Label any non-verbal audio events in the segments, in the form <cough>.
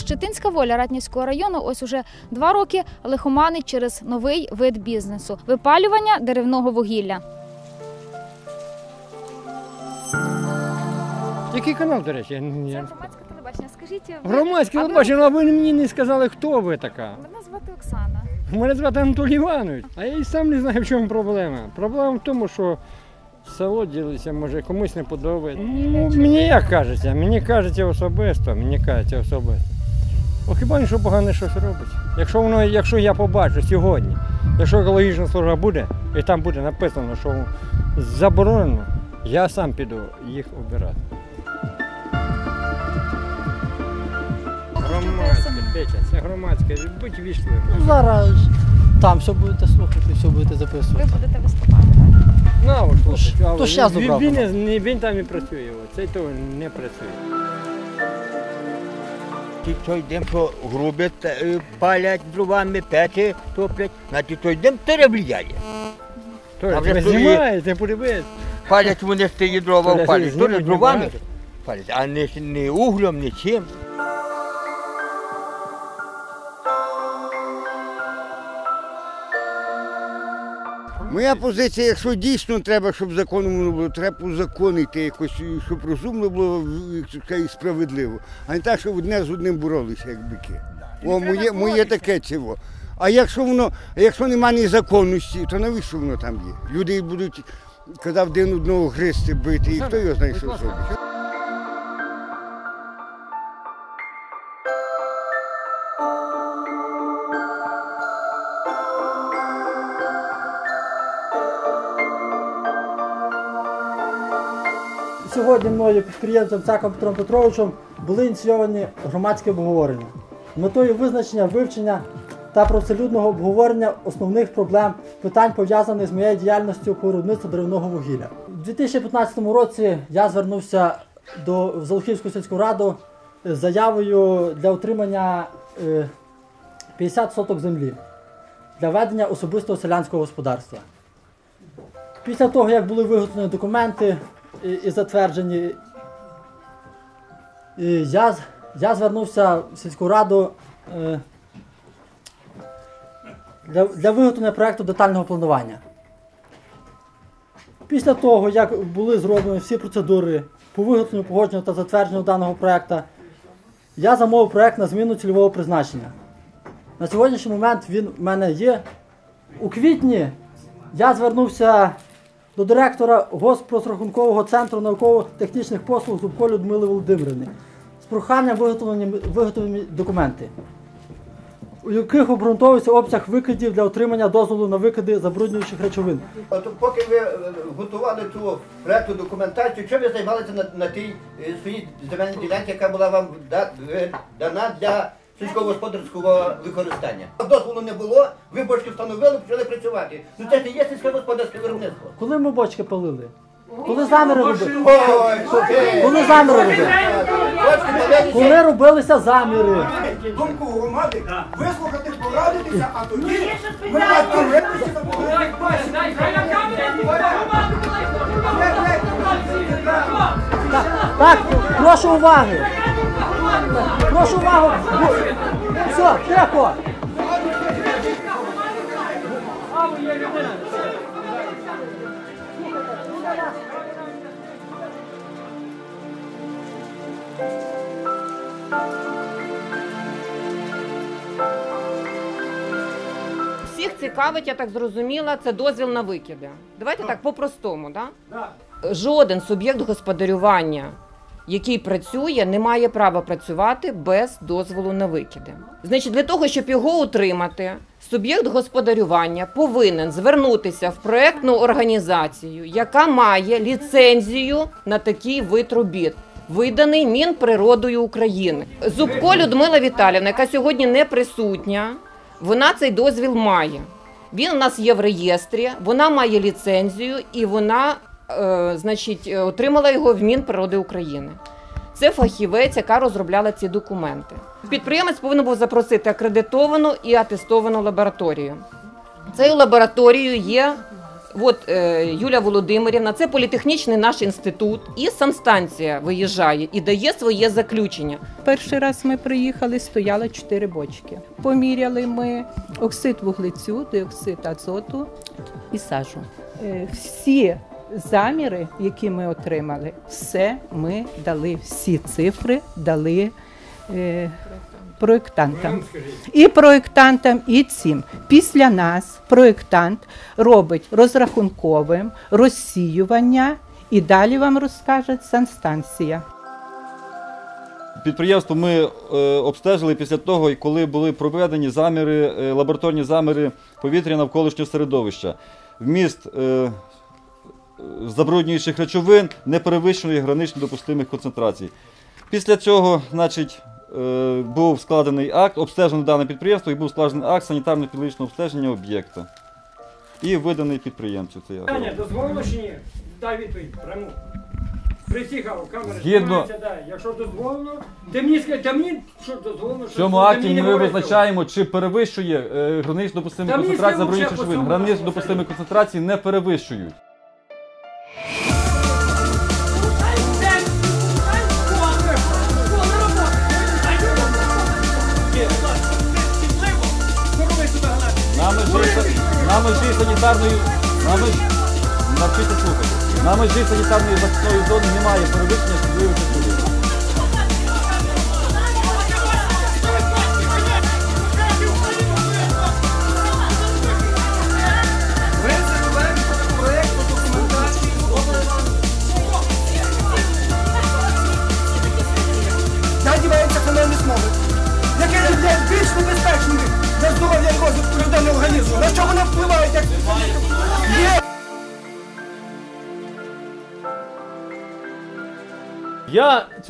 Щетинська воля Ратнівського району ось уже два роки лихоманить через новий вид бізнесу випалювання деревного вугілля. Який канал, до речі? Я- громадське телебачення. Скажіть, Громадське а ви- телебачення, а ви мені не сказали, хто ви така. Мене звати Оксана. Мене звати Анатолій Іванович, а я і сам не знаю, в чому проблема. Проблема в тому, що село ділиться, може комусь не подобається. Ну, мені як кажеться, мені кажеться особисто, мені кажеться особисто. О, хіба що погане щось робить. Якщо воно, якщо я побачу сьогодні, якщо екологічна служба буде, і там буде написано, що заборонено, я сам піду їх обирати. Громадське, Петя, це громадське, будь вічливим. Ну, зараз там все будете слухати, все будете Ви записувати. будете виступати, так? Ну, от То слухайте, а то він- щас він, не- він там і працює, от, цей то не працює. Ті, що йдемо, що грубять, е, палять дровами, печі топлять, значить, то йдемо, перевлияє. То, А вже подивись. Палять вони з тієї дрова палять, то не дровами. палять, а не, не углем, не Моя позиція, якщо дійсно треба, щоб законом було, треба узаконити якось, щоб розумно було і справедливо, а не так, щоб одне з одним боролися, як бики. О, моє, моє таке цього. А якщо воно, якщо немає ні законності, то навіщо воно там є? Люди будуть, коли один одного гристи, бити, і хто його знає, що зробить. Сьогодні мною підприємцем Цаком Петром Петровичем були ініційовані громадські обговорення. Метою визначення, вивчення та привселюдного обговорення основних проблем питань пов'язаних з моєю діяльністю по виробництву деревного вугілля. У 2015 році я звернувся до в Золохівську сільську раду з заявою для отримання е, 50 соток землі для ведення особистого селянського господарства. Після того, як були виготовлені документи і, і затверджені, і я, я звернувся в сільську раду е, для, для виготовлення проєкту детального планування. Після того, як були зроблені всі процедури по виготовленню, погодженню та затвердженню даного проєкту, я замовив проєкт на зміну цільового призначення. На сьогоднішній момент він в мене є. У квітні я звернувся до директора Госпрозрахункового центру науково-технічних послуг Зубко Людмили Володимирівни з проханням виготовлені, документи, у яких обґрунтовується обсяг викидів для отримання дозволу на викиди забруднюючих речовин. От поки ви е, готували цю проекту документацію, що ви займалися на, на тій е, своїй земельній ділянці, яка була вам е, дана для сільськогосподарського використання? Дозволу не було, ви бочки встановили, почали працювати. Ну це ж не є сільськогосподарське виробництво. Коли ми бочки палили? Коли заміри робили? Коли заміри робили? Коли робилися заміри? думку громади, вислухати, порадитися, а тоді ми Так, прошу уваги. Прошу увагу. Все, тихо. Всіх цікавить, я так зрозуміла, це дозвіл на викиди. Давайте так по-простому, да? Жоден суб'єкт господарювання, який працює, не має права працювати без дозволу на викиди. Значить, для того, щоб його утримати, суб'єкт господарювання повинен звернутися в проектну організацію, яка має ліцензію на такий вид робіт. Виданий Мінприродою України. Зубко Людмила Віталівна, яка сьогодні не присутня, вона цей дозвіл має. Він у нас є в реєстрі, вона має ліцензію і вона, значить, е, отримала його в Мінприроди України. Це фахівець, яка розробляла ці документи. Підприємець повинен був запросити акредитовану і атестовану лабораторію. Цією лабораторією є от е, Юля Володимирівна, це політехнічний наш інститут, і санстанція виїжджає і дає своє заключення. Перший раз ми приїхали, стояли чотири бочки. Поміряли ми оксид вуглецю, диоксид азоту і сажу. Е, Всі заміри, які ми отримали, все ми дали, всі цифри дали е, проєктантам. І проєктантам, і цим. Після нас проєктант робить розрахунковим розсіювання, і далі вам розкаже санстанція. Підприємство ми е, обстежили після того, коли були проведені заміри, е, лабораторні заміри повітря навколишнього середовища. Вміст е, забруднюючих речовин не перевищує гранично допустимих концентрацій. Після цього, значить, е, був складений акт, обстежено дане підприємство і був складений акт санітарно-підлогічного обстеження об'єкта. І виданий підприємцю цей акт. Дозволено чи ні? Дай відповідь пряму. Присіхав, камера Згідно- дай. Якщо дозволено, ти мені скажи, та мені що дозволено, В цьому дозволено, акті мені не ми говори визначаємо, чи перевищує е, гранично допустимі Та мені концентрації скажи, забруднюючих взагалі, речовин. по цьому Гранично абсолютно. допустимі концентрації не перевищують. На межі санітарної, на межі, навчити слухати. На межі санітарної захисної зони немає перевищення шкідливих речовин.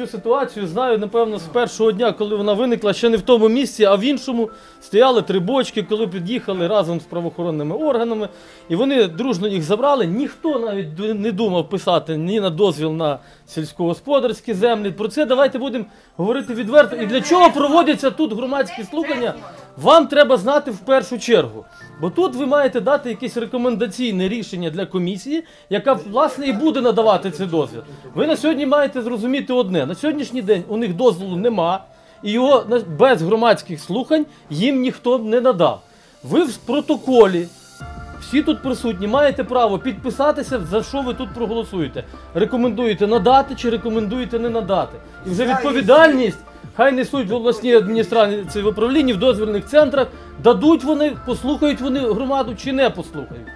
Цю ситуацію знаю, напевно, з першого дня, коли вона виникла, ще не в тому місці, а в іншому стояли три бочки, коли під'їхали разом з правоохоронними органами, і вони дружно їх забрали. Ніхто навіть не думав писати ні на дозвіл на сільськогосподарські землі. Про це давайте будемо говорити відверто. І для чого проводяться тут громадські слухання? Вам треба знати в першу чергу. Бо тут ви маєте дати якесь рекомендаційне рішення для комісії, яка власне і буде надавати цей дозвіл. Ви на сьогодні маєте зрозуміти одне: на сьогоднішній день у них дозволу нема, і його без громадських слухань їм ніхто не надав. Ви в протоколі всі тут присутні маєте право підписатися, за що ви тут проголосуєте. Рекомендуєте надати чи рекомендуєте не надати. І вже відповідальність хай несуть в обласній адміністрації в управлінні, в дозвільних центрах, дадуть вони, послухають вони громаду чи не послухають.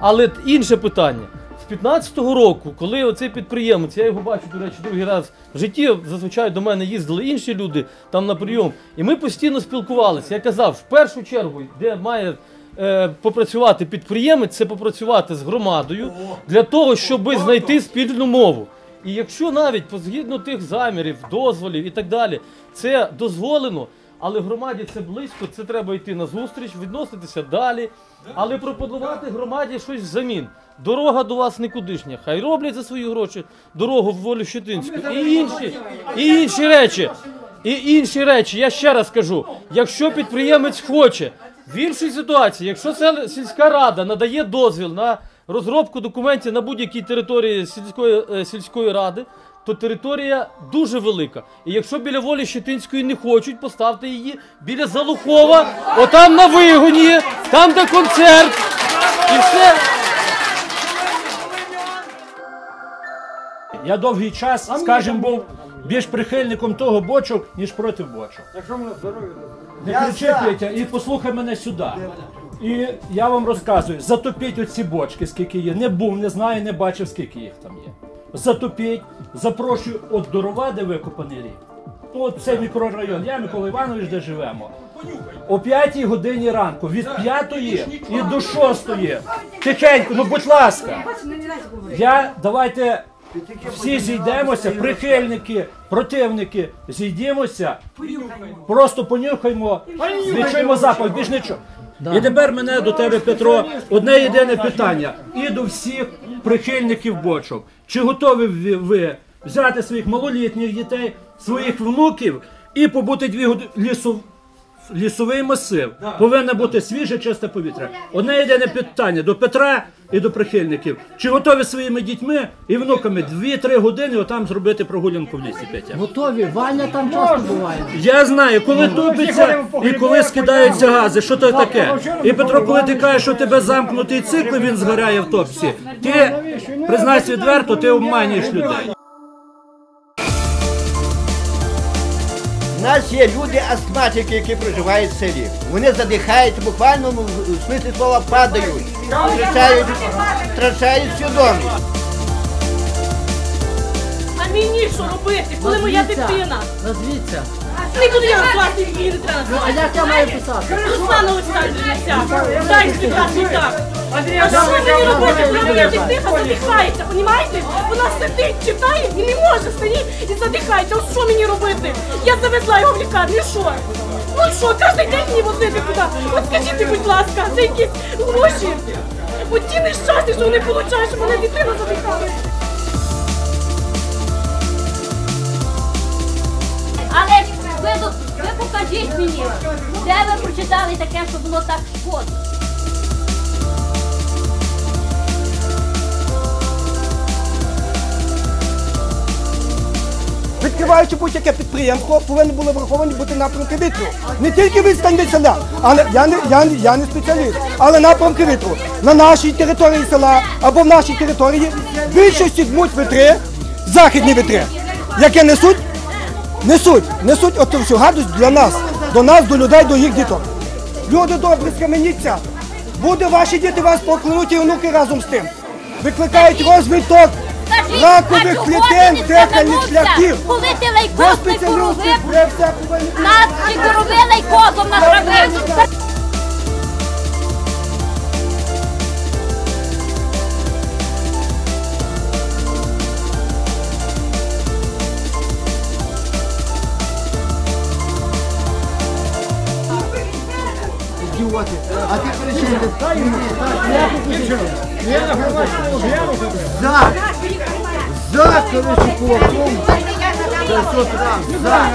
Але інше питання. З 15-го року, коли оцей підприємець, я його бачу, до речі, другий раз в житті, зазвичай до мене їздили інші люди там на прийом, і ми постійно спілкувалися. Я казав, в першу чергу, де має е, попрацювати підприємець, це попрацювати з громадою для того, щоб знайти спільну мову. І якщо навіть по- згідно тих замірів, дозволів і так далі, це дозволено, але громаді це близько, це треба йти на зустріч, відноситися далі, але пропонувати громаді щось взамін. Дорога до вас никудишня. Хай роблять за свої гроші дорогу в волю Щетинську. І інші, і інші речі. І інші речі, я ще раз кажу: якщо підприємець хоче в іншій ситуації, якщо сільська рада надає дозвіл на розробку документів на будь-якій території сільської, е, сільської ради, то територія дуже велика. І якщо біля волі Щетинської не хочуть, поставте її біля Залухова, отам на вигоні, там де концерт, і все. Я довгий час, скажімо, був більш прихильником того бочок, ніж проти бочок. Якщо мене здоров'я Не кричи, Петя, і послухай мене сюди. І я вам розказую, затопіть оці бочки, скільки є. Не був, не знаю, не бачив, скільки їх там є. Затопіть, запрошую от до Ровади викопаний рік. Ну, От це мікрорайон, я Микола Іванович, де живемо. О 5 годині ранку, від 5 і до 6. Тихенько, ну будь ласка. Я давайте всі зійдемося, прихильники, противники, зійдемося, просто понюхаймо, відчуємо запах, більш нічого. І тепер мене до тебе, Петро, одне єдине питання. І до всіх прихильників бочок. Чи готові ви- взяти своїх малолітніх дітей, своїх внуків і побути дві години лісу лісовий масив. Повинно бути свіже, чисте повітря. Одне єдине питання до Петра і до прихильників. Чи готові своїми дітьми і внуками 2-3 години отам зробити прогулянку в лісі, Петя? Готові, Ваня там часто буває. Я знаю, коли тупиться і коли скидаються гази, що то таке. І Петро, коли ти кажеш, що тебе замкнутий цикл, він згоряє в топсі. Ти признайся відверто, ти обманюєш людей. Нас є люди астматики, які проживають в селі. Вони задихають, в буквальному в смислі слова падають, втрачають, втрачають свідомість. А мені що робити, коли моя дитина? Назвіться. Не буду я назвати її не треба. Ну, а як я маю писати? Руслана Олександрівна. Дай прекрасний так. А що мені робити, коли моя дитина задихається, понімаєте? Вона сидить, читає і не може стоїть і задихається. Що мені робити? Я завезла його в лікарню, що? Ну що, кожен день мені возити туди? От скажіть, будь ласка, за якісь гроші. От ті нещасті, що вони получають, що мене дитина задихається. Але ви, ви покажіть мені, де ви прочитали таке, що було так шкодно. Відкриваючи будь-яке підприємство, повинні були враховані бути напрямки вітру. Не тільки відстань від селя, але я не, я, я не спеціаліст, але напрямки вітру. На нашій території села або в нашій території більшості дмуть вітри, західні вітри, які несуть, несуть, несуть оту всю гадость для нас, до нас, до людей, до їх діток. Люди добрі, схаменіться. Буде ваші діти вас поклянуть і онуки разом з тим. Викликають розвиток ракових клітин, дихальних шляхів. Коли ти Ви не спеціалісти, коровив, ви все повинні. нас чи корови лейкозом натравив. Ідіоти. А ти перечинив. За. За, коротше, кулаком. 500 раз. За.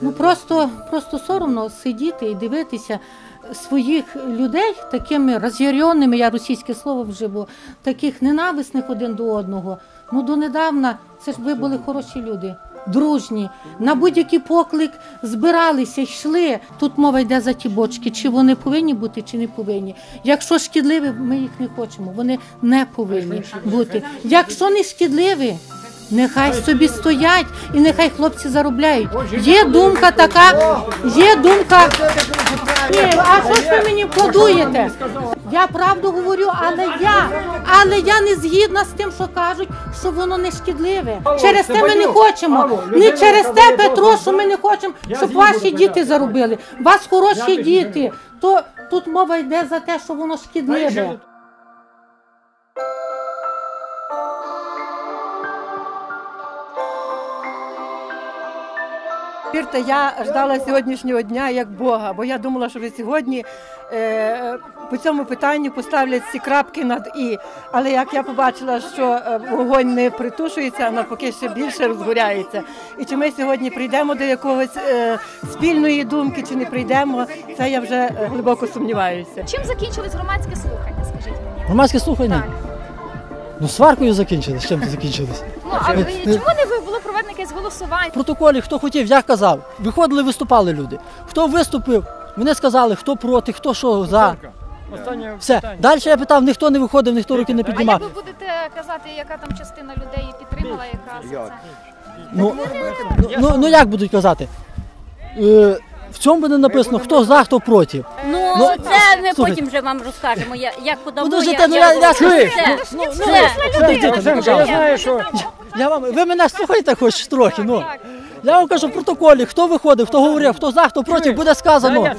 Ну просто, просто соромно сидіти і дивитися своїх людей такими роз'яреними, я російське слово вживу, таких ненависних один до одного. Ну донедавна це ж ви були хороші люди. Дружні, на будь-який поклик збиралися, йшли. Тут мова йде за ті бочки, чи вони повинні бути, чи не повинні. Якщо шкідливі, ми їх не хочемо. Вони не повинні бути. Якщо не шкідливі, Нехай собі стоять і нехай хлопці заробляють. Є думка така, є думка. Ні, а що ж ви мені подуєте? Я правду говорю, але я, але я не згідна з тим, що кажуть, що воно не шкідливе. Через те ми не хочемо. Не через те, Петро, що ми не хочемо, щоб ваші діти заробили. У вас хороші діти. То тут мова йде за те, що воно шкідливе. Вірте, я ждала сьогоднішнього дня як Бога, бо я думала, що ви сьогодні е, по цьому питанню поставлять ці крапки над і. Але як я побачила, що е, вогонь не притушується, а навпаки ще більше розгоряється. І чи ми сьогодні прийдемо до якогось е, спільної думки, чи не прийдемо, це я вже е, глибоко сумніваюся. Чим закінчились громадські слухання? Скажіть мені. Громадське слухання? Ну, сваркою закінчились. Чим це закінчилось? Ну а ви- чому не ви було якесь голосування? В протоколі хто хотів, я казав. Виходили, виступали люди. Хто виступив, вони сказали, хто проти, хто що за. Останнє Все. питання. Далі я питав, ніхто не виходив, ніхто руки не А як піднімав. ви будете казати, яка там частина людей підтримала якраз це? Ну, ну, ну, ну як будуть казати? Е, в цьому буде написано, хто за, хто проти. Ну, Ну, це ми слухайте. потім вже вам розкажемо, я- як подамо. Подождите, ну я, я, Чуєш? ну, Це- ну, ну, це- Максимка, Михайло. я знаю, що Я вам, ви мене слухаєте хоч трохи, ну. Я вам кажу в протоколі, хто виходив, хто говорив, хто за, хто проти, буде сказано.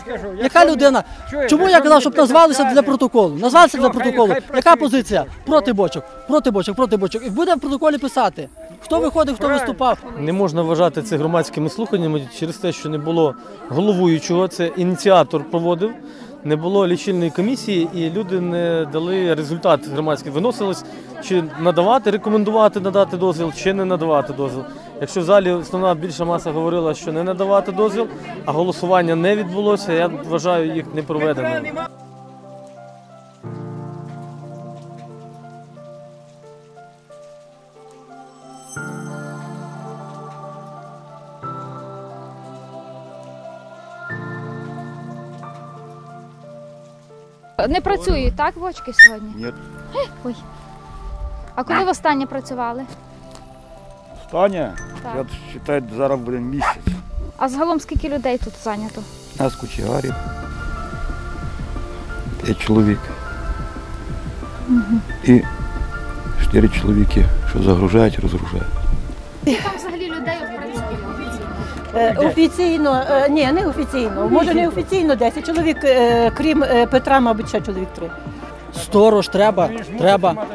Яка людина? Чому я казав, щоб назвалися для протоколу? Назвалися для протоколу. Яка позиція? Проти бочок, проти бочок, проти бочок. І буде в протоколі писати, хто виходив, хто виступав. Не можна вважати це громадськими слуханнями через те, що не було головуючого. Це ініціатор проводив. Не було лічильної комісії, і люди не дали результат громадський. Виносилось чи надавати, рекомендувати надати дозвіл, чи не надавати дозвіл. Якщо в залі основна більша маса говорила, що не надавати дозвіл, а голосування не відбулося, я вважаю їх непроведеними. Не працюють, так, бочки сьогодні? Ні. Ой. А коли востаннє працювали? Останнє, Так. я вважаю, зараз буде місяць. А загалом скільки людей тут зайнято? Нас кучегарів. П'ять чоловік. І чотири чоловіки, що загружають, розгружають. Там взагалі людей? Е, Офіційно, е, ні, не офіційно. Може не офіційно 10 чоловік, е, крім е, Петра, мабуть, ще чоловік три. Сторож треба, треба.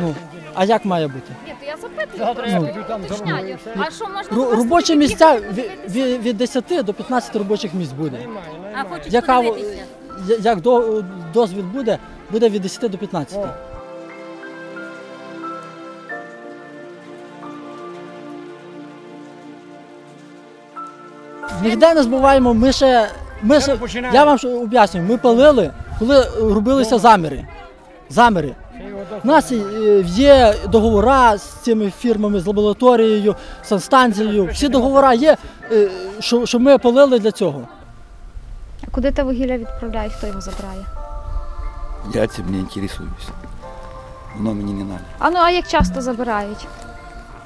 Ну, а як має бути? Ні, то я запитую просто, уточняю. А що можна? Ру- просто робочі місця від, від, від 10 до 15 робочих місць буде. А хочуть Яка, подивитися? я- як до, дозвіл буде, буде від 10 до 15. Ніде не збуваємо, ми ще. Ми ще я вам що об'яснюю, ми палили, коли робилися заміри. Заміри. У нас є договори з цими фірмами, з лабораторією, санстанцією. Всі договори є, е, що, що ми палили для цього. А куди те вугілля відправляють, хто його забирає? Я цим не інтересуюся. Воно мені не треба. А ну а як часто забирають?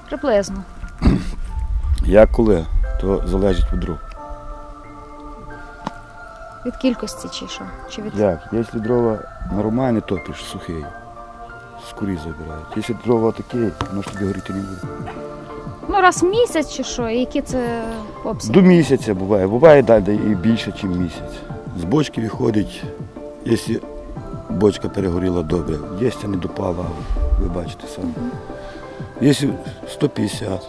Приблизно. <clears throat> Як коли, то залежить від дров. Від кількості чи що? Чи від... Як? Якщо дрова нормальні, топиш сухий, скорі забирають. Якщо дрова такі, воно ж тобі горіти не буде. Ну раз в місяць чи що? І Які це обсяги? До місяця буває, буває далі і більше, ніж місяць. З бочки виходить, якщо бочка перегоріла добре, є не допала, ви бачите самі. Якщо 150,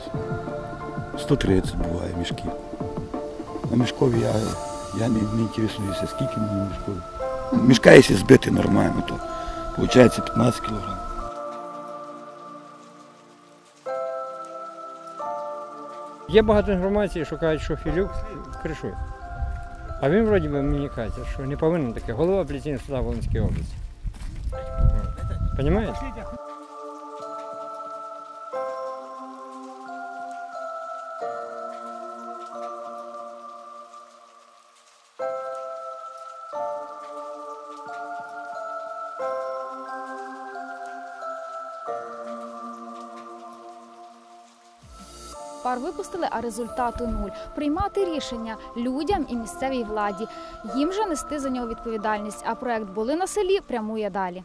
130 буває мішків. А мішкові я, я не, не інтересуюся, скільки мені мішкові. Мішка, якщо збити нормально, то виходить 15 кілограмів. Є багато інформації, що кажуть, що Філюк кришує. А він вроді би мені каже, що не повинен таке. Голова апеляційного суда Волинської області. Понімаєте? Пар випустили, а результату нуль. Приймати рішення людям і місцевій владі. Їм же нести за нього відповідальність. А проект були на селі прямує далі.